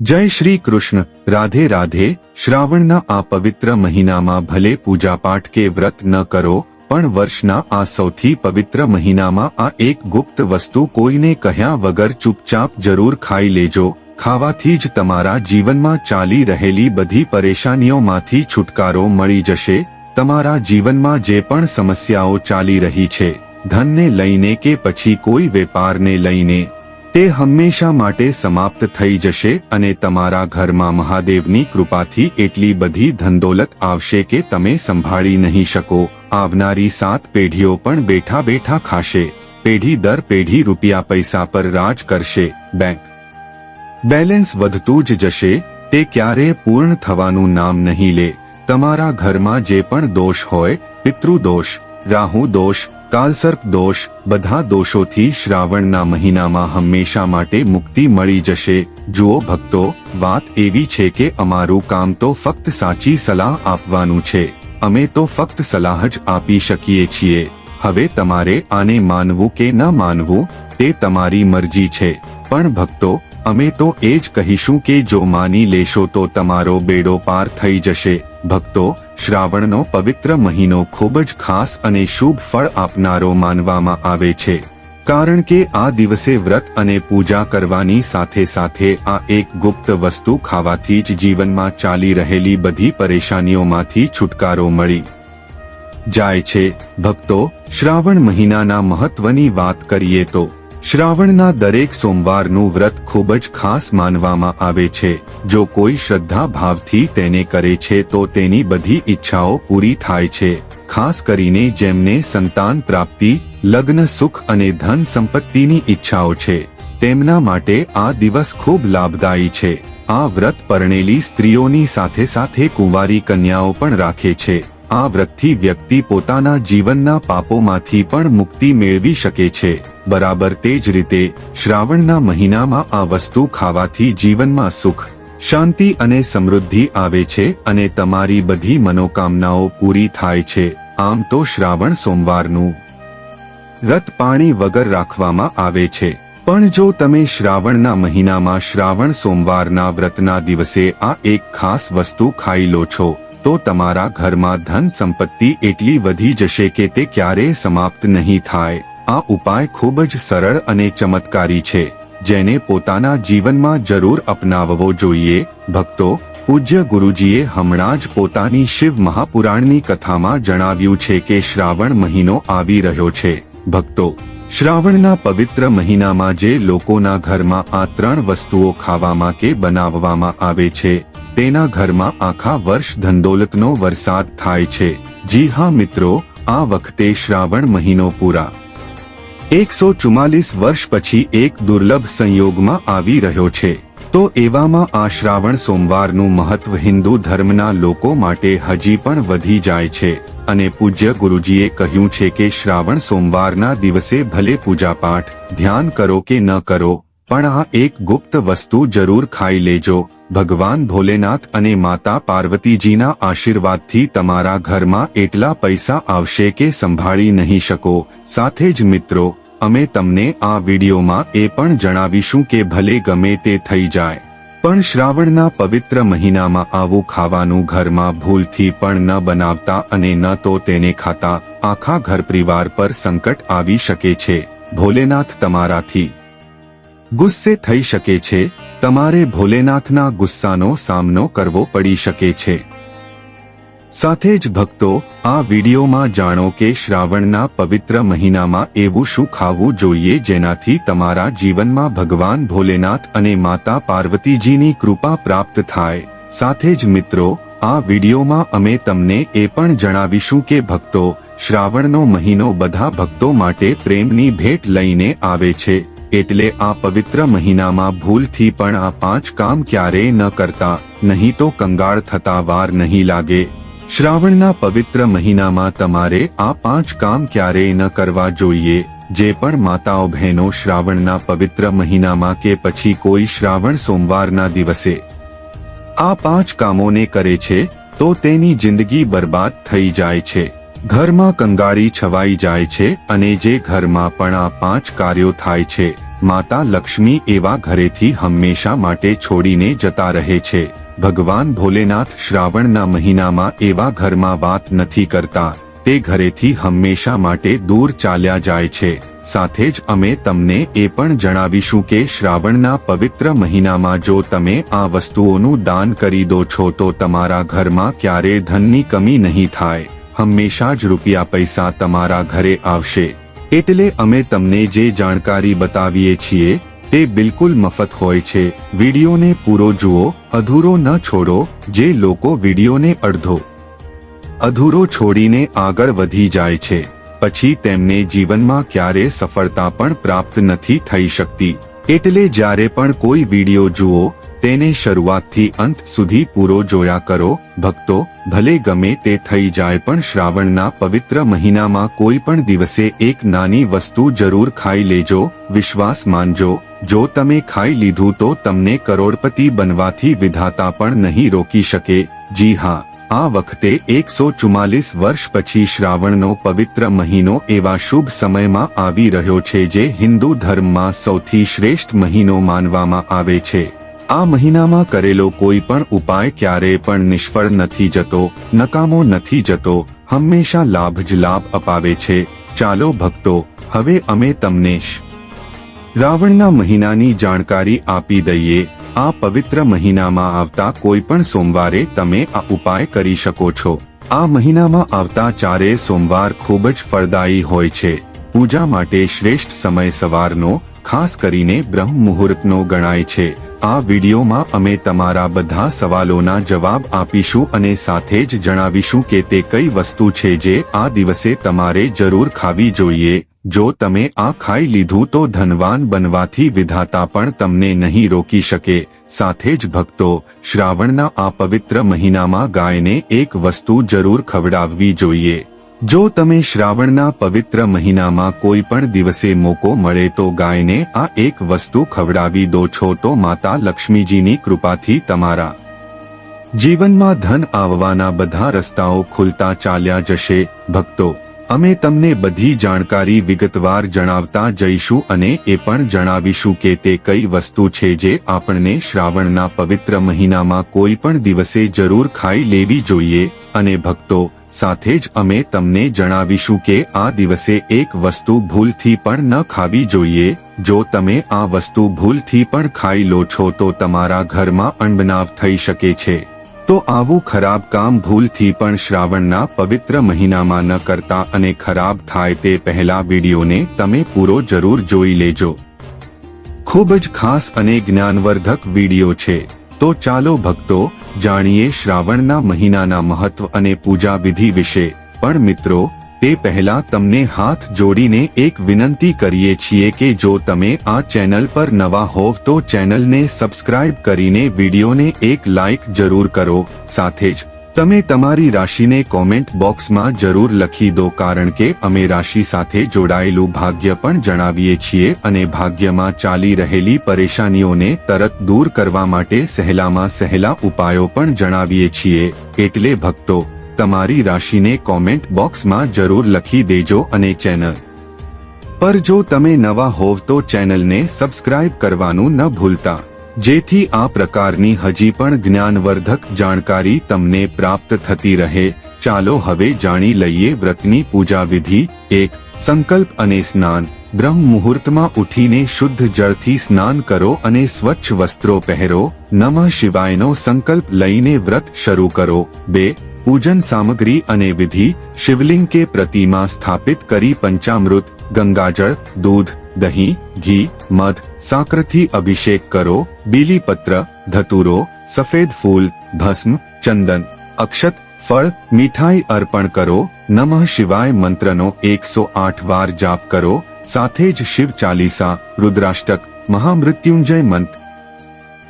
જય શ્રી કૃષ્ણ. રાધે રાધે, શ્રાવણના આ પવિત્ર મહિનામાં ભલે પૂજાપાઠ કે વ્રત ન કરો, પણ વર્ષના આ સૌથી પવિત્ર મહિનામાં આ એક ગુપ્ત વસ્તુ કોઈને કહ્યા વગર ચૂપચાપ જરૂર ખાઈ લેજો. ખાવાથી જ તમારા જીવનમાં ચાલી રહેલી બધી પરેશાનીઓમાંથી છુટકારો મળી જશે. તમારા જીવનમાં જે પણ સમસ્યાઓ ચાલી રહી છે, ધનને લઈને કે પછી કોઈ વેપારને લઈને. તે હંમેશા માટે સમાપ્ત થઈ જશે અને તમારા ઘરમાં મહાદેવની કૃપાથી એટલી બધી ધનદોલત આવશે કે તમે સંભાળી નહીં શકો. આવનારી સાત પેઢીઓ પણ બેઠા બેઠા ખાશે. પેઢી દર પેઢી રૂપિયા પૈસા પર રાજ કરશે. બેંક. બેલેન્સ વધતું જ જશે. તે ક્યારે પૂર્ણ થવાનું નામ નહીં લે. તમારા ઘરમાં જે પણ દોષ હોય, પિતૃદોષ, રાહુ દોષ કાલસર્પ દોષ બધા દોષોથી શ્રાવણના મહિનામાં હંમેશા માટે મુક્તિ મળી જશે. જુઓ ભક્તો, વાત એવી છે કે અમારું કામ તો ફક્ત સાચી સલાહ આપવાનું છે. અમે તો ફક્ત સલાહ જ આપી શકીએ છીએ. હવે તમારે આને માનવું કે ન માનવું, તે તમારી મરજી છે. પણ ભક્તો, અમે તો એ જ કહીશું કે જો માની લેશો તો તમારો બેડો પાર થઈ જશે. ભક્તો, શ્રાવણનો પવિત્ર મહિનો ખૂબ જ ખાસ અને શુભ ફળ આપનારો માનવામાં આવે છે. કારણ કે આ દિવસે વ્રત અને પૂજા કરવાની સાથે સાથે આ એક ગુપ્ત વસ્તુ ખાવાથી જ જીવનમાં ચાલી રહેલી બધી પરેશાનીઓમાંથી છુટકારો મળી. જાય છે, ભક્તો, શ્રાવણ મહિનાના મહત્વની વાત કરીએ તો શ્રાવણના દરેક સોમવારનું વ્રત ખૂબ જ ખાસ માનવામાં આવે છે. જો કોઈ શ્રદ્ધા ભાવથી તેને કરે છે તો તેની બધી ઈચ્છાઓ પૂરી થાય છે. ખાસ કરીને જેમને સંતાન પ્રાપ્તિ, લગ્ન સુખ અને ધન સંપત્તિની ઈચ્છાઓ છે. તેમના માટે આ દિવસ ખૂબ લાભદાયી છે. આ વ્રત પરણેલી સ્ત્રીઓની સાથે સાથે કુંવારી કન્યાઓ પણ રાખે છે. આ વ્રતથી વ્યક્તિ પોતાના જીવનના પાપોમાંથી પણ મુક્તિ મેળવી શકે છે. બરાબર તે જ રીતે શ્રાવણના મહિનામાં આ વસ્તુ ખાવાથી જીવનમાં સુખ, શાંતિ અને સમૃદ્ધિ આવે છે અને તમારી બધી મનોકામનાઓ પૂરી થાય છે. આમ તો શ્રાવણ સોમવારનું વ્રત પાણી વગર રાખવામાં આવે છે. પણ જો તમે શ્રાવણના મહિનામાં શ્રાવણ સોમવારના વ્રતના દિવસે આ એક ખાસ વસ્તુ ખાઈ લો છો તો તમારા ઘરમાં ધન સંપત્તિ એટલી વધી જશે કે તે ક્યારેય સમાપ્ત નહીં થાય. આ ઉપાય ખૂબ જ સરળ અને ચમત્કારી છે, જેને પોતાના જીવનમાં જરૂર અપનાવવો જોઈએ. ભક્તો, પૂજ્ય ગુરુજીએ હમણાં જ પોતાની શિવ મહાપુરાણની કથામાં જણાવ્યું છે કે શ્રાવણ મહિનો આવી રહ્યો છે. ભક્તો શ્રાવણના પવિત્ર મહિનામાં જે લોકોના ઘરમાં આ ત્રણ વસ્તુઓ ખાવામાં કે બનાવવામાં આવે છે, તેના ઘરમાં આખા વર્ષ ધંદોલતનો વરસાદ થાય છે. જી હા મિત્રો, આ વખતે શ્રાવણ મહિનો પૂરા. એકસો ચુમ્માલીસ વર્ષ પછી એક દુર્લભ સંયોગમાં આવી રહ્યો છે. તો એવામાં આ શ્રાવણ સોમવારનું મહત્વ હિન્દુ ધર્મના લોકો માટે હજી પણ વધી જાય છે. અને પૂજ્ય ગુરુજીએ કહ્યું છે કે શ્રાવણ સોમવારના દિવસે ભલે પૂજાપાઠ ધ્યાન કરો કે ન કરો, પણ આ એક ગુપ્ત વસ્તુ જરૂર ખાઈ લેજો. ભગવાન ભોલેનાથ અને માતા પાર્વતીજીના આશીર્વાદથી તમારા ઘરમાં એટલા પૈસા આવશે કે સંભાળી નહીં શકો. સાથે જ મિત્રો અમે તમને આ વિડીયોમાં એ પણ જણાવીશું કે ભલે ગમે તે થઈ જાય, પણ શ્રાવણના પવિત્ર મહિનામાં આવું ખાવાનું ઘરમાં ભૂલથી પણ ન બનાવતા અને ન તો તેને ખાતા આખા ઘર પરિવાર પર સંકટ આવી શકે છે. ભોલેનાથ તમારાથી ગુસ્સે થઈ શકે છે. તમારે ભોલેનાથના ગુસ્સાનો સામનો કરવો પડી શકે છે. સાથે જ ભક્તો, આ વિડીયોમાં જાણો કે શ્રાવણના પવિત્ર મહિનામાં એવું શું ખાવું જોઈએ જેનાથી તમારા જીવનમાં ભગવાન ભોલેનાથ અને માતા પાર્વતીજીની કૃપા પ્રાપ્ત થાય. સાથે જ મિત્રો, આ વિડીયોમાં અમે તમને એ પણ જણાવીશું કે ભક્તો, શ્રાવણનો મહિનો બધા ભક્તો માટે પ્રેમની ભેટ લઈને આવે છે, એટલે આ પવિત્ર મહિનામાં ભૂલથી પણ આ પાંચ કામ ક્યારેય ન કરતા, નહીં તો કંગાળ થતા વાર નહીં લાગે. શ્રાવણના પવિત્ર મહિનામાં તમારે આ પાંચ કામ ક્યારેય ન કરવા જોઈએ, જે પણ માતાઓ બહેનો શ્રાવણના પવિત્ર મહિનામાં કે પછી કોઈ શ્રાવણ સોમવારના દિવસે આ પાંચ કામોને કરે છે, તો તેની જિંદગી બરબાદ થઈ જાય છે. ઘરમાં કંગાળી છવાઈ જાય છે અને જે ઘરમાં પણ આ પાંચ કાર્યો થાય છે માતા લક્ષ્મી એવા ઘરેથી હંમેશા માટે છોડીને જતા રહે છે. ભગવાન ભોલેનાથ શ્રાવણના મહિનામાં એવા ઘરમાં વાત નથી કરતા. તે ઘરેથી હંમેશા માટે દૂર ચાલ્યા જાય છે. સાથે જ અમે તમને એ પણ જણાવીશું કે શ્રાવણના પવિત્ર મહિનામાં જો તમે આ વસ્તુઓનું દાન કરી દો છો તો તમારા ઘરમાં ક્યારે ધનની કમી નહીં થાય. હંમેશા જ રૂપિયા પૈસા તમારા ઘરે આવશે. એટલે અમે તમને જે જાણકારી બતાવીએ છીએ, તે બિલકુલ મફત હોય છે. વિડીયોને પૂરો જુઓ, અધૂરો ન છોડો, જે લોકો વિડીયોને અડધો, અધૂરો છોડીને આગળ વધી જાય છે. પછી તેમને જીવનમાં ક્યારે સફળતા પણ પ્રાપ્ત નથી થઈ શકતી. એટલે જ્યારે પણ કોઈ વીડિયો જુઓ તેને શરૂઆતથી અંત સુધી પૂરો જોયા કરો, ભક્તો, ભલે ગમે તે થઈ જાય પણ શ્રાવણના પવિત્ર મહિનામાં કોઈ પણ દિવસે એક નાની વસ્તુ જરૂર ખાઈ લેજો, વિશ્વાસ માનજો, જો તમે ખાઈ લીધું તો તમને કરોડપતિ બનવાથી વિધાતા પણ નહીં રોકી શકે, જી હા, આ વખતે એકસો ચુમ્માલીસ વર્ષ પછી શ્રાવણનો પવિત્ર મહિનો એવા શુભ સમયમાં આવી રહ્યો છે જે હિન્દુ ધર્મમાં સૌથી શ્રેષ્ઠ મહિનો માનવામાં આવે છે. આ મહિનામાં કરેલો કોઈ પણ ઉપાય ક્યારેય પણ નિષ્ફળ નથી જતો, નકામો નથી જતો, હંમેશા લાભ જ લાભ અપાવે છે. ચાલો ભક્તો, હવે અમે તમને રાવણના મહિનાની જાણકારી આપી દઈએ. આ પવિત્ર મહિનામાં આવતા કોઈ પણ સોમવારે તમે આ ઉપાય કરી શકો છો. આ મહિનામાં આવતા ચારે સોમવાર ખૂબ જ ફળદાયી હોય છે. પૂજા માટે શ્રેષ્ઠ સમય સવારનો ખાસ કરીને બ્રહ્મ મુહૂર્તનો ગણાય છે. આ વિડીયોમાં અમે તમારા બધા સવાલોના જવાબ આપીશું અને સાથે જ જણાવીશું કે તે કઈ વસ્તુ છે જે આ દિવસે તમારે જરૂર ખાવી જોઈએ. જો તમે આ ખાઈ લીધું તો ધનવાન બનવાથી વિધાતા પણ તમને નહીં રોકી શકે. સાથે જ ભક્તો, શ્રાવણના આ પવિત્ર મહિનામાં ગાયને એક વસ્તુ જરૂર ખવડાવવી જોઈએ. જો તમે શ્રાવણના પવિત્ર મહિનામાં કોઈ પણ દિવસે મોકો મળે તો ગાયને આ એક વસ્તુ ખવડાવી દો છો તો માતા લક્ષ્મીજીની કૃપાથી તમારા જીવનમાં ધન આવવાના બધા રસ્તાઓ ખુલતા ચાલ્યા જશે. ભક્તો, અમે તમને બધી જાણકારી વિગતવાર જણાવતા જઈશું અને એ પણ જણાવીશું કે તે કઈ વસ્તુ છે જે આપણને શ્રાવણના પવિત્ર મહિનામાં કોઈ પણ દિવસે જરૂર ખાઈ લેવી જોઈએ. અને ભક્તો સાથે જ અમે તમને જણાવીશું કે આ દિવસે એક વસ્તુ ભૂલથી પણ ન ખાવી જોઈએ. જો તમે આ વસ્તુ ભૂલથી પણ ખાઈ લો છો તો તમારા ઘરમાં અણબનાવ થઈ શકે છે. તો આવું ખરાબ કામ ભૂલથી પણ શ્રાવણના પવિત્ર મહિનામાં ન કરતા અને ખરાબ થાય તે પહેલા વિડીયોને તમે પૂરો જરૂર જોઈ લેજો. ખૂબ જ ખાસ અને જ્ઞાનવર્ધક વીડિયો છે. તો ચાલો ભક્તો જાણીએ શ્રાવણના મહિનાના મહત્વ અને પૂજા વિધિ વિશે. પણ મિત્રો, તે પહેલા તમને હાથ જોડીને એક વિનંતી કરીએ છીએ કે જો તમે આ ચેનલ પર નવા હોવ તો ચેનલને સબસ્ક્રાઇબ કરીને વિડીયોને એક લાઇક જરૂર કરો. સાથે જ તમે તમારી રાશિને કોમેન્ટ બોક્સમાં જરૂર લખી દો કારણ કે અમે રાશિ સાથે જોડાયેલું ભાગ્ય પણ જણાવીએ છીએ અને ભાગ્યમાં ચાલી રહેલી પરેશાનીઓને તરત દૂર કરવા માટે સહેલામાં સહેલા ઉપાયો પણ જણાવીએ છીએ. એટલે ભક્તો, તમારી રાશિને કોમેન્ટ બોક્સમાં જરૂર લખી દેજો અને ચેનલ પર જો તમે નવા હોવ તો ચેનલને સબસ્ક્રાઇબ કરવાનું ન ભૂલતા. જેથી આ પ્રકારની હજી પણ જ્ઞાનવર્ધક જાણકારી તમને પ્રાપ્ત થતી રહે. ચાલો હવે જાણી લઈએ વ્રતની પૂજા વિધિ એક, સંકલ્પ અને સ્નાન. બ્રહ્મ મુહૂર્તમાં ઉઠીને શુદ્ધ જળથી સ્નાન કરો અને સ્વચ્છ વસ્ત્રો પહેરો. નમઃ શિવાયનો સંકલ્પ લઈને વ્રત શરૂ કરો. બે, પૂજન સામગ્રી અને વિધિ. શિવલિંગ કે પ્રતિમા સ્થાપિત કરી પંચામૃત, ગંગાજળ, દૂધ દહીં, ઘી, મધ, સાંકરથી અભિષેક કરો, બીલીપત્ર, ધતુરો, સફેદ ફૂલ, ભસ્મ, ચંદન, અક્ષત, ફળ, મીઠાઈ અર્પણ કરો, નમઃ શિવાય મંત્રનો એકસો આઠ વાર જાપ કરો, સાથે જ શિવ ચાલીસા, રુદ્રાષ્ટક, મહામૃત્યુંજય મંત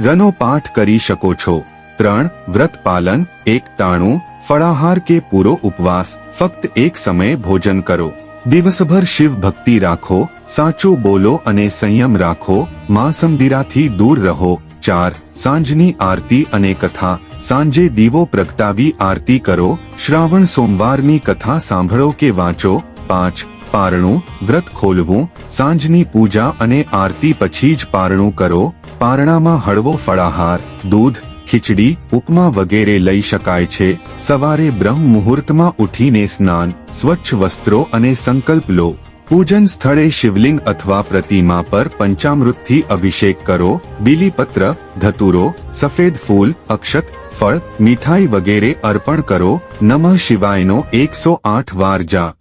રનો પાઠ કરી શકો છો. ત્રણ, વ્રત પાલન, એક ટાણું ફળાહાર કે પૂરો ઉપવાસ, ફક્ત એક સમયે ભોજન કરો. દિવસભર શિવ ભક્તિ રાખો, સાચું બોલો અને સંયમ રાખો, માં સમદિરાથી દૂર રહો, ચાર, સાંજની આરતી અને કથા, સાંજે દીવો પ્રગટાવી આરતી કરો, શ્રાવણ સોમવારની કથા સાંભળો કે વાંચો, પાંચ, પારણું, વ્રત ખોલવું, સાંજની પૂજા અને આરતી પછી જ પારણું કરો, પારણામાં હળવો ફળાહાર, દૂધ ખીચડી, ઉપમા વગેરે લઈ શકાય છે. સવારે બ્રહ્મ મુહૂર્તમાં ઉઠીને સ્નાન, સ્વચ્છ વસ્ત્રો અને સંકલ્પ લો. પૂજન સ્થળે શિવલિંગ અથવા પ્રતિમા પર પંચામૃતથી અભિષેક કરો. બીલીપત્ર, ધતુરો, સફેદ ફૂલ, અક્ષત, ફળ, મીઠાઈ વગેરે અર્પણ કરો. નમઃ શિવાયનો એકસો આઠ વાર જાપ.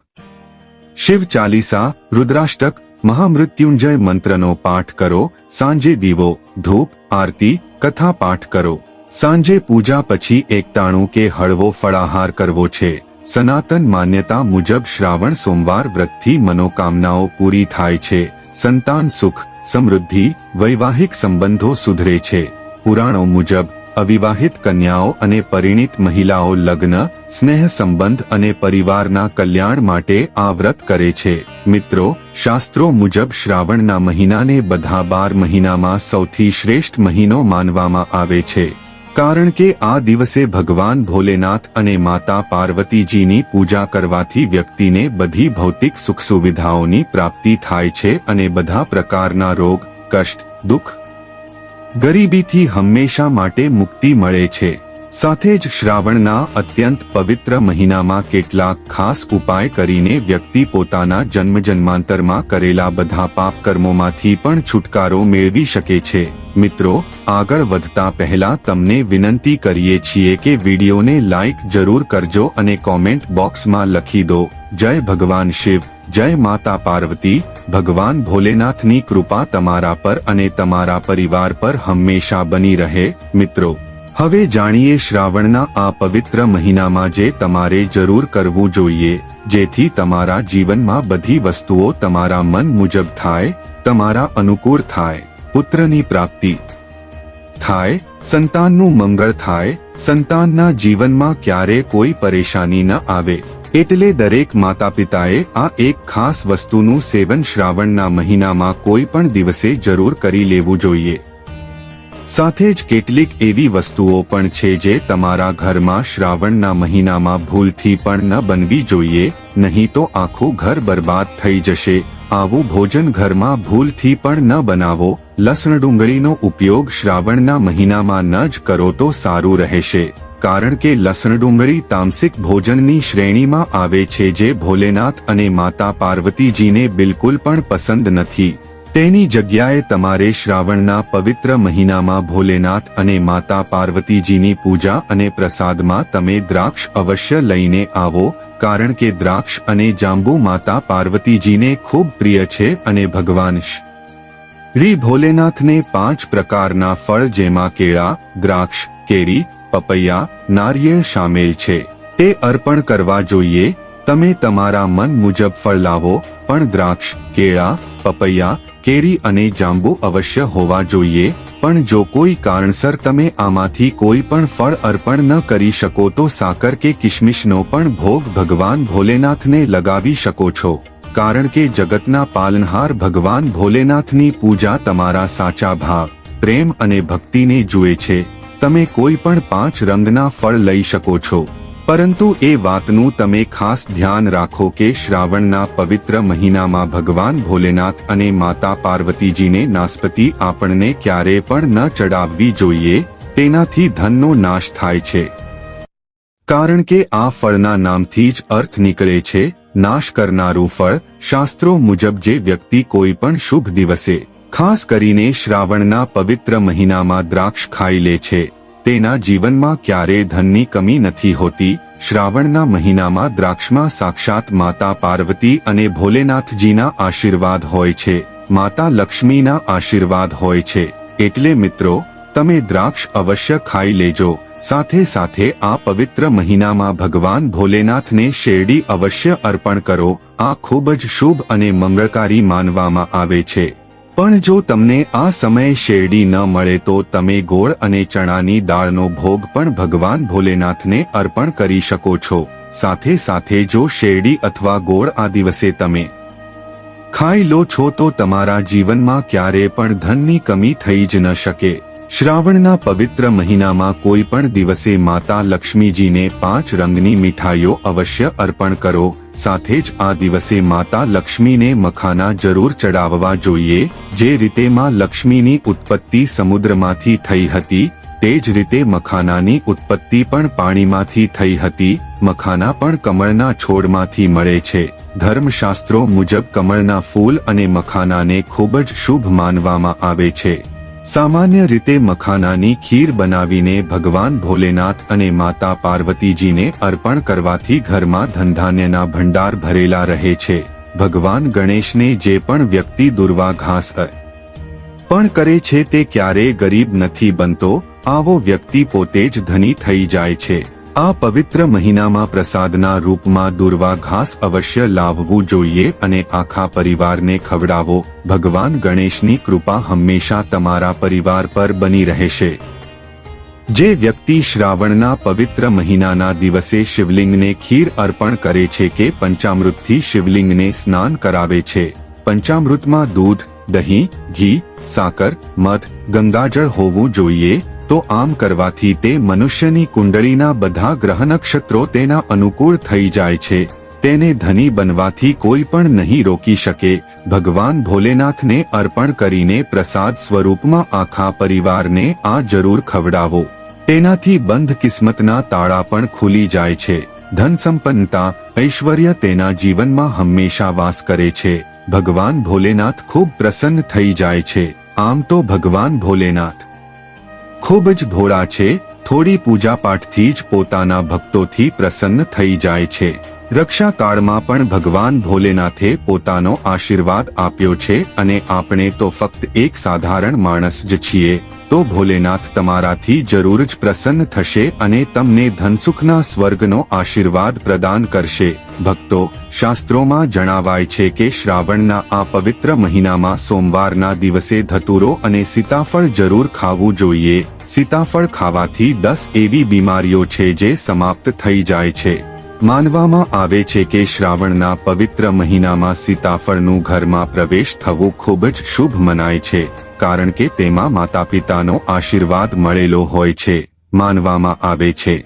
શિવ ચાલીસા, રુદ્રાષ્ટક, મહામૃત્યુંજય મંત્રનો પાઠ કરો. સાંજે દીવો, ધૂપ, આરતી, કથા પાઠ કરો. સાંજે પૂજા પછી એકટાણું કે હળવો ફળાહાર કરવો છે. સનાતન માન્યતા મુજબ શ્રાવણ સોમવાર વ્રતથી મનોકામનાઓ પૂરી થાય છે. સંતાન સુખ, સમૃદ્ધિ, વૈવાહિક સંબંધો સુધરે છે. પુરાણો મુજબ, અવિવાહિત કન્યાઓ અને પરિણીત મહિલાઓ લગ્ન, સ્નેહ સંબંધ અને પરિવારના કલ્યાણ માટે આ વ્રત કરે છે. મિત્રો, શાસ્ત્રો મુજબ શ્રાવણના મહિનાને બધા બાર મહિનામાં સૌથી શ્રેષ્ઠ મહિનો માનવામાં આવે છે. કારણ કે આ દિવસે ભગવાન ભોલેનાથ અને માતા પાર્વતીજીની પૂજા કરવાથી વ્યક્તિને બધી ભૌતિક સુખ સુવિધાઓની પ્રાપ્તિ થાય છે અને બધા પ્રકારના રોગ, કષ્ટ, દુઃખ, ગરીબીથી હંમેશા માટે મુક્તિ મળે છે. સાથે જ શ્રાવણના અત્યંત પવિત્ર મહિનામાં કેટલાક ખાસ ઉપાય કરીને વ્યક્તિ પોતાના જન્મ જન્માંતરમાં કરેલા બધા પાપ કર્મોમાંથી પણ છુટકારો મેળવી શકે છે. મિત્રો, આગળ વધતા પહેલા તમને વિનંતી કરીએ છીએ કે વિડીયોને લાઇક જરૂર કરજો અને કોમેન્ટ બોક્સમાં લખી દો, જય ભગવાન શિવ, જય માતા પાર્વતી, ભગવાન ભોલેનાથની કૃપા તમારા પર અને તમારા પરિવાર પર હંમેશા બની રહે. મિત્રો હવે જાણીએ શ્રાવણના આ પવિત્ર મહિનામાં જે તમારે જરૂર કરવું જોઈએ, જેથી તમારા જીવનમાં બધી વસ્તુઓ તમારા મન મુજબ થાય, તમારા અનુકૂળ થાય, પુત્રની પ્રાપ્તિ થાય, સંતાનનું મંગળ થાય, સંતાનના જીવનમાં ક્યારે કોઈ પરેશાની ન આવે. એટલે દરેક માતા પિતાએ આ એક ખાસ વસ્તુનું સેવન શ્રાવણના મહિનામાં કોઈ પણ દિવસે જરૂર કરી લેવું જોઈએ. સાથે જ કેટલીક એવી વસ્તુઓ પણ છે જે તમારા ઘરમાં શ્રાવણના મહિનામાં ભૂલથી પણ ન બનવી જોઈએ, નહીં તો આખું ઘર બરબાદ થઈ જશે. આવું ભોજન ઘરમાં ભૂલથી પણ ન બનાવો. લસણ ડુંગળીનો ઉપયોગ શ્રાવણના મહિનામાં ન જ કરો તો સારું રહેશે. કારણ કે લસણ ડુંગળી તામસિક ભોજનની શ્રેણીમાં આવે છે જે ભોલેનાથ અને માતા પાર્વતીજીને બિલકુલ પણ પસંદ નથી. તેની જગ્યાએ તમારે શ્રાવણના પવિત્ર મહિનામાં ભોલેનાથ અને માતા પાર્વતીજીની પૂજા અને પ્રસાદમાં તમે દ્રાક્ષ અવશ્ય લઈને આવો, કારણ કે દ્રાક્ષ અને જાંબુ માતા પાર્વતીજીને ખૂબ પ્રિય છે અને ભગવાન શ્રી ભોલેનાથને પાંચ પ્રકારના ફળ જેમાં કેળા, દ્રાક્ષ, કેરી, પપૈયા, નારિયેળ સામેલ છે. તે અર્પણ કરવા જોઈએ. તમે તમારા મન મુજબ ફળ લાવો, પણ દ્રાક્ષ, કેળા, પપૈયા કેરી અને જાંબુ અવશ્ય હોવા જોઈએ, પણ જો કોઈ કારણસર તમે આમાંથી કોઈ પણ ફળ અર્પણ ન કરી શકો તો સાકર કે કિશમિશનો પણ ભોગ ભગવાન ભોલેનાથને લગાવી શકો છો. કારણ કે જગતના પાલનહાર ભગવાન ભોલેનાથની પૂજા તમારા સાચા ભાવ, પ્રેમ અને ભક્તિને જુએ છે. તમે કોઈ પણ પાંચ રંગના ફળ લઈ શકો છો. પરંતુ એ વાતનું તમે ખાસ ધ્યાન રાખો કે શ્રાવણના પવિત્ર મહિનામાં ભગવાન ભોલેનાથ અને માતા પાર્વતીજીને નાસ્પતિ આપણને ક્યારે પણ ન ચડાવવી જોઈએ, તેનાથી ધનનો નાશ થાય છે. કારણ કે આ ફળના નામથી જ અર્થ નીકળે છે, નાશ કરનારું ફળ, શાસ્ત્રો મુજબ જે વ્યક્તિ કોઈ પણ શુભ દિવસે, ખાસ કરીને શ્રાવણના પવિત્ર મહિનામાં દ્રાક્ષ ખાઈ લે છે. તેના જીવનમાં ક્યારેય ધનની કમી નથી હોતી. શ્રાવણના મહિનામાં દ્રાક્ષમાં સાક્ષાત માતા પાર્વતી અને ભોલેનાથજીના આશીર્વાદ હોય છે. માતા લક્ષ્મીના આશીર્વાદ હોય છે. એટલે મિત્રો, તમે દ્રાક્ષ અવશ્ય ખાઈ લેજો. સાથે સાથે આ પવિત્ર મહિનામાં ભગવાન ભોલેનાથને શેરડી અવશ્ય અર્પણ કરો. આ ખૂબ જ શુભ અને મંગળકારી માનવામાં આવે છે. પણ જો તમને આ સમયે શેરડી ન મળે તો તમે ગોળ અને ચણાની દાળનો ભોગ પણ ભગવાન ભોલેનાથને અર્પણ કરી શકો છો. સાથે સાથે જો શેરડી અથવા ગોળ આ દિવસે તમે ખાઈ લો છો તો તમારા જીવનમાં ક્યારે પણ ધનની કમી થઈ જ ન શકે. શ્રાવણના પવિત્ર મહિનામાં કોઈ પણ દિવસે માતા લક્ષ્મીજીને પાંચ રંગની મીઠાઈઓ અવશ્ય અર્પણ કરો. સાથે જ આ દિવસે માતા લક્ષ્મીને મખાના જરૂર ચડાવવા જોઈએ. જે રીતે માં લક્ષ્મીની ઉત્પત્તિ સમુદ્રમાંથી થઈ હતી, તે જ રીતે મખાનાની ઉત્પત્તિ પણ પાણીમાંથી થઈ હતી, મખાના પણ કમળના છોડમાંથી મળે છે. ધર્મશાસ્ત્રો મુજબ કમળના ફૂલ અને મખાનાને ખૂબ જ શુભ માનવામાં આવે છે. સામાન્ય રીતે મખાનાની ખીર બનાવીને ભગવાન ભોલેનાથ અને માતા પાર્વતીજીને અર્પણ કરવાથી ઘરમાં ધનધાન્યના ભંડાર ભરેલા રહે છે. ભગવાન ગણેશને જે પણ વ્યક્તિ દુર્વાઘાસ પણ કરે છે તે ક્યારેય ગરીબ નથી બનતો, આવો વ્યક્તિ પોતે જ ધની થઈ જાય છે. આ પવિત્ર મહિનામાં પ્રસાદના રૂપમાં દુર્વાઘાસ અવશ્ય લાવવું જોઈએ અને આખા પરિવારને ખવડાવો. ભગવાન ગણેશની કૃપા હંમેશા તમારા પરિવાર પર બની રહેશે. જે વ્યક્તિ શ્રાવણના પવિત્ર મહિનાના દિવસે શિવલિંગને ખીર અર્પણ કરે છે કે પંચામૃતથી શિવલિંગને સ્નાન કરાવે છે. પંચામૃતમાં દૂધ, દહીં, ઘી, સાકર, મધ, ગંગાજળ હોવું જોઈએ, તો આમ કરવાથી તે મનુષ્યની કુંડળીના બધા ગ્રહ નક્ષત્રો તેના અનુકૂળ થઈ જાય છે. તેને ધની બનવાથી કોઈ પણ નહીં રોકી શકે. ભગવાન ભોલેનાથને અર્પણ કરીને પ્રસાદ સ્વરૂપમાં આખા પરિવારને આ જરૂર ખવડાવો. તેનાથી બંધ કિસ્મતના તાળા પણ ખુલી જાય છે. ધન સંપન્નતા ઐશ્વર્ય તેના જીવનમાં હંમેશા વાસ કરે છે. ભગવાન ભોલેનાથ ખૂબ પ્રસન્ન થઈ જાય છે. આમ તો ભગવાન ભોલેનાથ ખૂબ જ ભોળા છે. થોડી પૂજા પાઠથી જ પોતાના ભક્તોથી પ્રસન્ન થઈ જાય છે. રક્ષાકાળમાં પણ ભગવાન ભોલેનાથે પોતાનો આશીર્વાદ આપ્યો છે અને આપણે તો ફક્ત એક સાધારણ માણસ જ છીએ. તો ભોલેનાથ તમારાથી જરૂર જ પ્રસન્ન થશે અને તમને ધનસુખના સ્વર્ગનો આશીર્વાદ પ્રદાન કરશે. ભક્તો, શાસ્ત્રોમાં જણાવાય છે કે શ્રાવણના આ પવિત્ર મહિનામાં સોમવારના દિવસે ધતુરો અને સીતાફળ જરૂર ખાવું જોઈએ. સીતાફળ ખાવાથી દસ એવી બીમારીઓ છે જે સમાપ્ત થઈ જાય છે. માનવામાં આવે છે કે શ્રાવણના પવિત્ર મહિનામાં સીતાફળનું ઘરમાં પ્રવેશ થવું ખૂબ જ શુભ મનાય છે, કારણ કે તેમાં માતા પિતાનો આશીર્વાદ મળેલો હોય છે, માનવામાં આવે છે.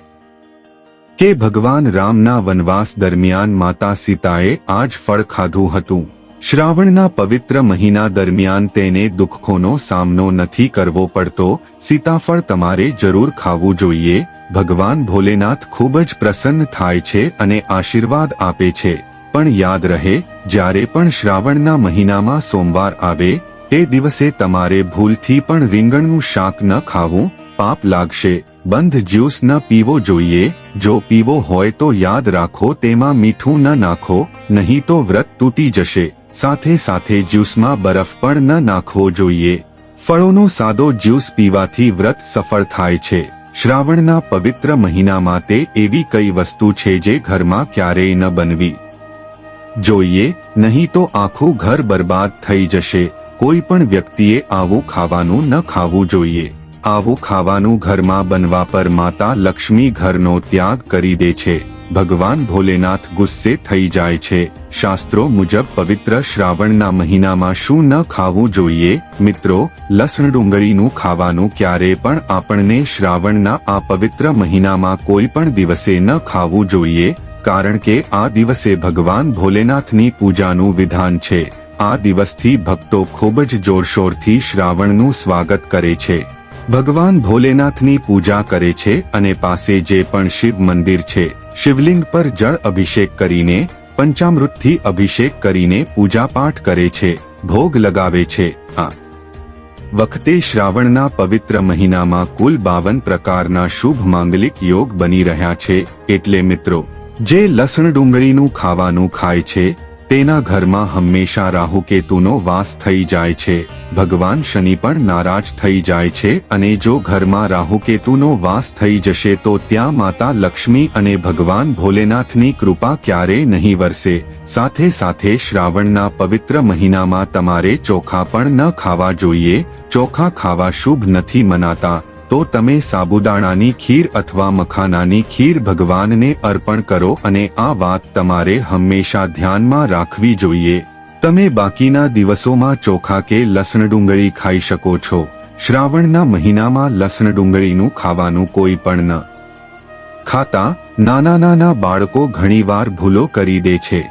કે ભગવાન રામના વનવાસ દરમિયાન માતા સીતાએ આ જ ફળ ખાધું હતું. શ્રાવણના પવિત્ર મહિના દરમિયાન તેને દુઃખોનો સામનો નથી કરવો પડતો, સીતાફળ તમારે જરૂર ખાવું જોઈએ, ભગવાન ભોલેનાથ ખૂબ જ પ્રસન્ન થાય છે અને આશીર્વાદ આપે છે. પણ યાદ રહે, જ્યારે પણ શ્રાવણના મહિનામાં સોમવાર આવે, તે દિવસે તમારે ભૂલથી પણ રીંગણનું શાક ન ખાવું, પાપ લાગશે. બંધ જ્યુસ ન પીવો જોઈએ, જો પીવો હોય તો યાદ રાખો તેમાં મીઠું ન નાખો, નહીં તો વ્રત તૂટી જશે. સાથે સાથે જ્યુસમાં બરફ પણ ન નાખવો જોઈએ. ફળોનો સાદો જ્યુસ પીવાથી વ્રત સફળ થાય છે. શ્રાવણના પવિત્ર મહિનામાં તે એવી કઈ વસ્તુ છે જે ઘરમાં ક્યારેય ન બનવી? જોઈએ, નહીં તો આખું ઘર બરબાદ થઈ જશે. કોઈ પણ વ્યક્તિએ આવું ખાવાનું ન ખાવું જોઈએ. આવું ખાવાનું ઘરમાં બનવા પર માતા લક્ષ્મી ઘરનો ત્યાગ કરી દે છે. ભગવાન ભોલેનાથ ગુસ્સે થઈ જાય છે. શાસ્ત્રો મુજબ પવિત્ર શ્રાવણના મહિનામાં શું ન ખાવું જોઈએ? મિત્રો, લસણ ડુંગળીનું ખાવાનું ક્યારે પણ આપણને શ્રાવણના આ પવિત્ર મહિનામાં કોઈ પણ દિવસે ન ખાવું જોઈએ, કારણ કે આ દિવસે ભગવાન ભોલેનાથની પૂજાનું વિધાન છે. આ દિવસથી ભક્તો ખૂબ જ જોરશોરથી શ્રાવણનું સ્વાગત કરે છે. ભગવાન ભોલેનાથની પૂજા કરે છે અને પાસે જે પણ શિવ મંદિર છે શિવલિંગ પર જળ અભિષેક કરીને, પંચામૃતથી અભિષેક કરીને પૂજાપાઠ કરે છે, ભોગ લગાવે છે. આ વખતે શ્રાવણના પવિત્ર મહિનામાં કુલ બાવન પ્રકારના શુભ માંગલિક યોગ બની રહ્યા છે, એટલે મિત્રો, જે લસણ ડુંગળીનું ખાવાનું ખાય છે, તેના ઘરમાં હંમેશા રાહુકેતુનો વાસ થઈ જાય છે. ભગવાન શનિ પણ નારાજ થઈ જાય છે અને જો ઘરમાં રાહુકેતુનો વાસ થઈ જશે તો ત્યાં માતા લક્ષ્મી અને ભગવાન ભોલેનાથની કૃપા ક્યારેય નહીં વરસે. સાથે સાથે શ્રાવણના પવિત્ર મહિનામાં તમારે ચોખા પણ ન ખાવા જોઈએ. ચોખા ખાવા શુભ નથી મનાતા. તો તમે સાબુદાણાની ખીર અથવા મખાનાની ખીર ભગવાનને અર્પણ કરો અને આ વાત તમારે હંમેશા ધ્યાનમાં રાખવી જોઈએ. તમે બાકીના દિવસોમાં ચોખા કે લસણ ડુંગળી ખાઈ શકો છો. શ્રાવણના મહિનામાં લસણ ડુંગળીનું ખાવાનું કોઈ પણ ન ખાતા નાના નાના બાળકો ઘણીવાર ભૂલો કરી દે છે.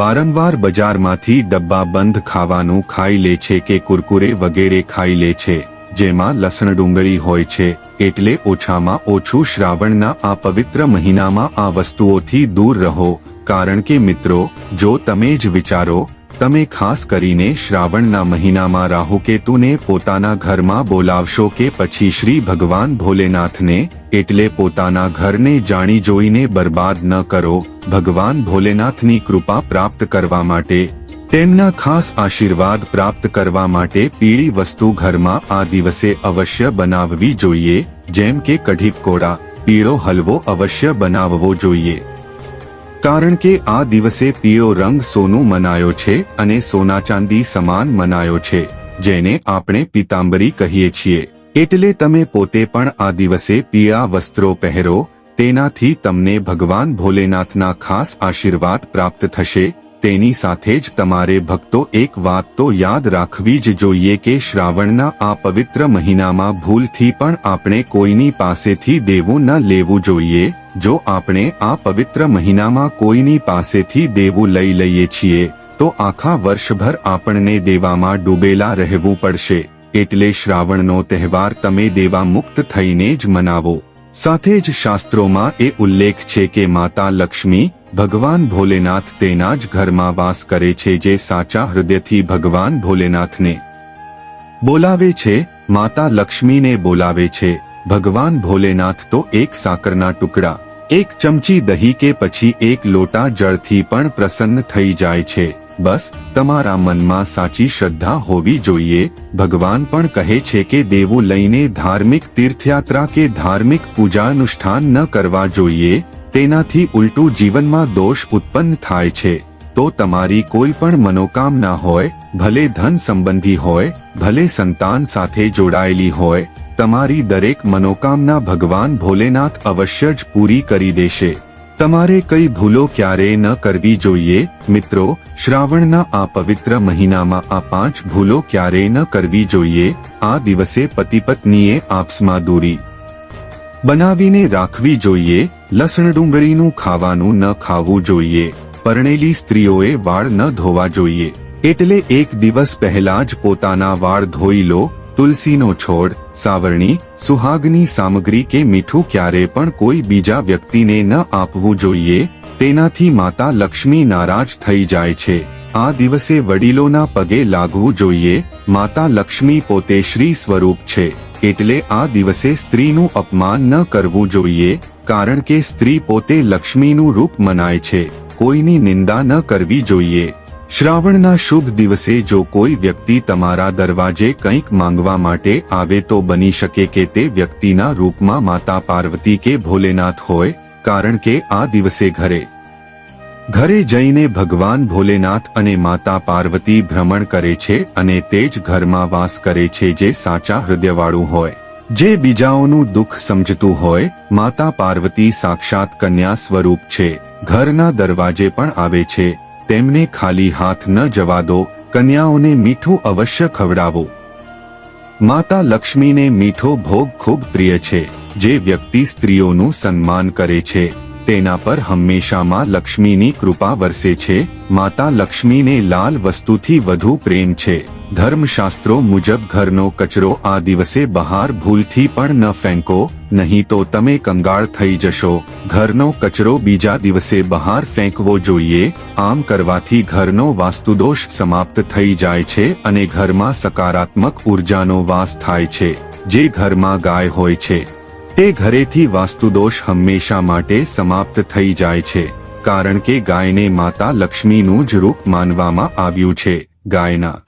વારંવાર બજારમાંથી ડબ્બા બંધ ખાવાનું ખાઈ લે છે કે કુરકુરે વગેરે ખાઈ લે છે, જેમાં લસણ ડુંગળી હોય છે, એટલે ઓછામાં ઓછું શ્રાવણના આ પવિત્ર મહિનામાં આ વસ્તુઓથી દૂર રહો. કારણ કે મિત્રો, જો તમે જ વિચારો, તમે ખાસ કરીને શ્રાવણના મહિનામાં રાહુકેતુને પોતાના ઘરમાં બોલાવશો કે પછી શ્રી ભગવાન ભોલેનાથને, એટલે પોતાના ઘરને જાણી જોઈને બરબાદ ન કરો, ભગવાન ભોલેનાથની કૃપા પ્રાપ્ત કરવા માટે, તેમના ખાસ આશીર્વાદ પ્રાપ્ત કરવા માટે પીળી વસ્તુ ઘરમાં આ દિવસે અવશ્ય બનાવવી જોઈએ, જેમ કે કઢી પકોડા પીળો હલવો અવશ્ય બનાવવો જોઈએ. કારણ કે આ દિવસે પીળો રંગ સોનું મનાયો છે અને સોના ચાંદી સમાન મનાયો છે, જેને આપણે પીતાંબરી કહીએ છીએ. એટલે તમે પોતે પણ આ દિવસે પીળા વસ્ત્રો પહેરો, તેનાથી તમને ભગવાન ભોલેનાથના ખાસ આશીર્વાદ પ્રાપ્ત થશે તેની સાથે જ તમારે ભક્તો એક વાત તો યાદ રાખવી જ જોઈએ કે શ્રાવણના આ પવિત્ર મહિનામાં ભૂલથી પણ આપણે કોઈની પાસેથી દેવું ન લેવું જોઈએ. જો આપણે આ પવિત્ર મહિનામાં કોઈની પાસેથી દેવું લઈ લઈએ છીએ, તો આખા વર્ષભર આપણને દેવામાં ડૂબેલા રહેવું પડશે. એટલે શ્રાવણનો તહેવાર તમે દેવા મુક્ત થઈને જ મનાવો. સાથે જ શાસ્ત્રોમાં એ ઉલ્લેખ છે કે માતા લક્ષ્મી ભગવાન ભોલેનાથ તેના જ ઘરમાં વાસ કરે છે જે સાચા હૃદયથી ભગવાન ભોલેનાથને બોલાવે છે, માતા લક્ષ્મીને બોલાવે છે, ભગવાન ભોલેનાથ તો એક સાકરના ટુકડા, એક ચમચી દહીં કે પછી એક લોટા જળથી પણ પ્રસન્ન થઈ જાય છે. બસ, તમારા મનમાં સાચી શ્રદ્ધા હોવી જોઈએ. ભગવાન પણ કહે છે કે દેવું લઈને ધાર્મિક તીર્થયાત્રા કે ધાર્મિક પૂજા અનુષ્ઠાન ન કરવા જોઈએ. તેનાથી ઉલટું જીવનમાં દોષ ઉત્પન્ન થાય છે. તો તમારી કોઈ પણ મનોકામના હોય, ભલે ધન સંબંધી હોય, ભલે સંતાન સાથે જોડાયેલી હોય, તમારી દરેક મનોકામના ભગવાન ભોલેનાથ અવશ્ય જ પૂરી કરી દેશે. તમારે કઈ ભૂલો ક્યારેય ન કરવી જોઈએ, મિત્રો, શ્રાવણના આ પવિત્ર મહિનામાં આ પાંચ ભૂલો ક્યારેય ન કરવી જોઈએ, આ દિવસે પતિ પત્નીએ આપસમાં દૂરી બનાવીને રાખવી જોઈએ લસણ ડુંગળીનું ખાવાનું ન ખાવું જોઈએ. પરણેલી સ્ત્રીઓએ વાળ ન ધોવા જોઈએ. એટલે એક દિવસ પહેલા જ પોતાના વાળ ધોઈ લો, તુલસીનો છોડ, સાવરણી, સુહાગની સામગ્રી કે મીઠું ક્યારે પણ કોઈ બીજા વ્યક્તિને ન આપવું જોઈએ, તેનાથી માતા લક્ષ્મી નારાજ થઈ જાય છે. આ દિવસે વડીલોના પગે લાગવું જોઈએ, માતા લક્ષ્મી પોતે શ્રી સ્વરૂપ છે. એટલે આ દિવસે સ્ત્રીનું અપમાન ન કરવું જોઈએ, કારણ કે સ્ત્રી પોતે લક્ષ્મીનું રૂપ મનાય છે, કોઈની નિંદા ન કરવી જોઈએ. શ્રાવણના શુભ દિવસે જો કોઈ વ્યક્તિ તમારા દરવાજે કંઈક માંગવા માટે આવે તો બની શકે કે તે વ્યક્તિના રૂપમાં માતા પાર્વતી કે ભોલેનાથ હોય, કારણ કે આ દિવસે ઘરે ઘરે જઈને ભગવાન ભોલેનાથ અને માતા પાર્વતી ભ્રમણ કરે છે અને તે જ ઘરમાં વાસ કરે છે જે સાચા હૃદયવાળું હોય. જે બીજાઓનું દુઃખ સમજતું હોય, માતા પાર્વતી સાક્ષાત કન્યા સ્વરૂપ છે. ઘરના દરવાજે પણ આવે છે. તેમને ખાલી હાથ ન જવા દો, કન્યાઓને મીઠું અવશ્ય ખવડાવો. માતા લક્ષ્મીને મીઠો ભોગ ખૂબ પ્રિય છે, જે વ્યક્તિ સ્ત્રીઓનું સન્માન કરે છે. તેના પર હંમેશામાં લક્ષ્મીની કૃપા વરસે છે. માતા લક્ષ્મીને લાલ વસ્તુથી વધુ પ્રેમ છે. ધર્મશાસ્ત્રો મુજબ ઘરનો કચરો આ દિવસે બહાર ભૂલથી પણ ન ફેંકો, નહીં તો તમે કંગાળ થઈ જશો. ઘરનો કચરો બીજા દિવસે બહાર ફેંકવો જોઈએ. આમ કરવાથી ઘરનો વાસ્તુદોષ સમાપ્ત થઈ જાય છે અને ઘરમાં સકારાત્મક ઉર્જાનો વાસ થાય છે. જે ઘરમાં ગાય હોય છે. તે ઘરેથી વાસ્તુદોષ હંમેશા માટે સમાપ્ત થઈ જાય છે, કારણ કે ગાયને માતા લક્ષ્મીનું જ રૂપ માનવામાં આવ્યું છે, ગાયના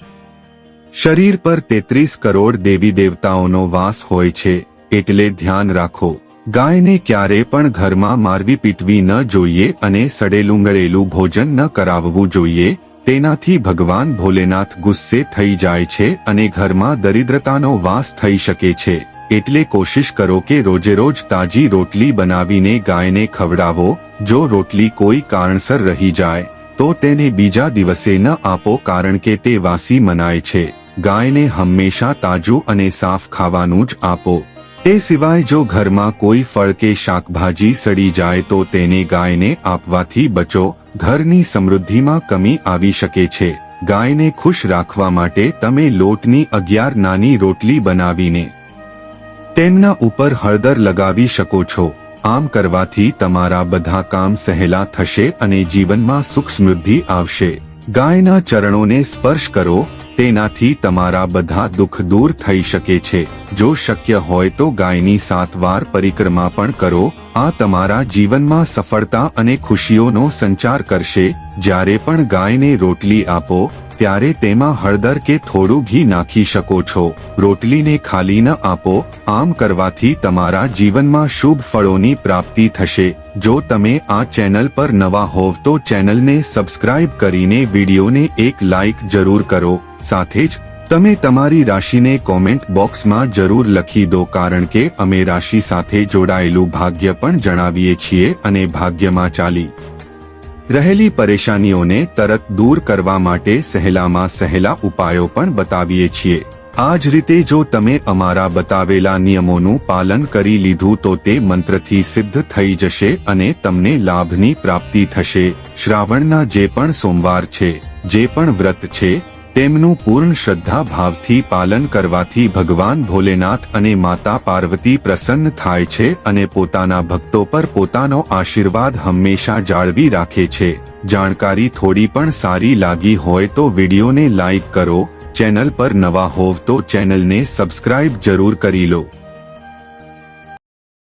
શરીર પર તેત્રીસ કરોડ દેવી દેવતાઓનો વાસ હોય છે, એટલે ધ્યાન રાખો, ગાયને ક્યારે પણ ઘરમાં મારવી પીટવી ન જોઈએ અને સડેલું ગળેલું ભોજન ન કરાવવું જોઈએ, તેનાથી ભગવાન ભોલેનાથ ગુસ્સે થઈ જાય છે અને ઘરમાં દરિદ્રતાનો વાસ થઈ શકે છે. એટલે કોશિશ કરો કે રોજે રોજ તાજી રોટલી બનાવીને ગાયને ખવડાવો, જો રોટલી કોઈ કારણસર રહી જાય, તો તેને બીજા દિવસે ન આપો કારણ કે તે વાસી મનાય છે. ગાયને હંમેશા તાજું અને સાફ ખાવાનું જ આપો. તે સિવાય જો ઘરમાં કોઈ ફળ કે શાકભાજી સડી જાય તો તેને ગાયને આપવાથી બચો. ઘરની સમૃદ્ધિમાં કમી આવી શકે છે. ગાયને ખુશ રાખવા માટે તમે લોટની અગિયાર નાની રોટલી બનાવીને તેમના ઉપર હળદર લગાવી શકો છો. આમ કરવાથી તમારા બધા કામ સહેલા થશે અને જીવનમાં સુખ સમૃદ્ધિ આવશે. ગાયના ચરણોને સ્પર્શ કરો, તેનાથી તમારા બધા દુઃખ દૂર થઈ શકે છે. જો શક્ય હોય તો ગાયની સાત વાર પરિક્રમા પણ કરો. આ તમારા જીવનમાં સફળતા અને ખુશીઓનો સંચાર કરશે. જ્યારે પણ ગાયને રોટલી આપો ત્યારે તેમાં હળદર કે થોડું ઘી નાખી શકો છો. રોટલીને ખાલી ન આપો. આમ કરવાથી તમારા જીવનમાં શુભ ફળોની પ્રાપ્તિ થશે. જો તમે આ ચેનલ પર નવા હોવ તો ચેનલને સબસ્ક્રાઇબ કરીને વિડીયોને એક લાઇક જરૂર કરો. સાથે જ, તમે તમારી રાશિને કોમેન્ટ બોક્સમાં જરૂર લખી દો કારણ કે અમે રાશિ સાથે જોડાયેલું ભાગ્ય પણ જણાવીએ છીએ અને ભાગ્યમાં ચાલી રહેલી પરેશાનીઓને તરત દૂર કરવા માટે સહેલામાં સહેલા ઉપાયો પણ બતાવીએ છીએ. આ જ રીતે જો તમે અમારા બતાવેલા નિયમોનું પાલન કરી લીધું તો તે મંત્રથી સિદ્ધ થઈ જશે અને તમને લાભની પ્રાપ્તિ થશે. શ્રાવણના જે પણ સોમવાર છે, જે પણ વ્રત છે તેમનું પૂર્ણ શ્રદ્ધા ભાવથી પાલન કરવાથી ભગવાન ભોલેનાથ અને માતા પાર્વતી પ્રસન્ન થાય છે અને પોતાના ભક્તો પર પોતાનો આશીર્વાદ હંમેશા જાળવી રાખે છે. જાણકારી થોડી પણ સારી લાગી હોય તો વિડીયોને લાઈક કરો, ચેનલ પર નવા હોવ તો ચેનલને સબસ્ક્રાઇબ જરૂર કરી લો.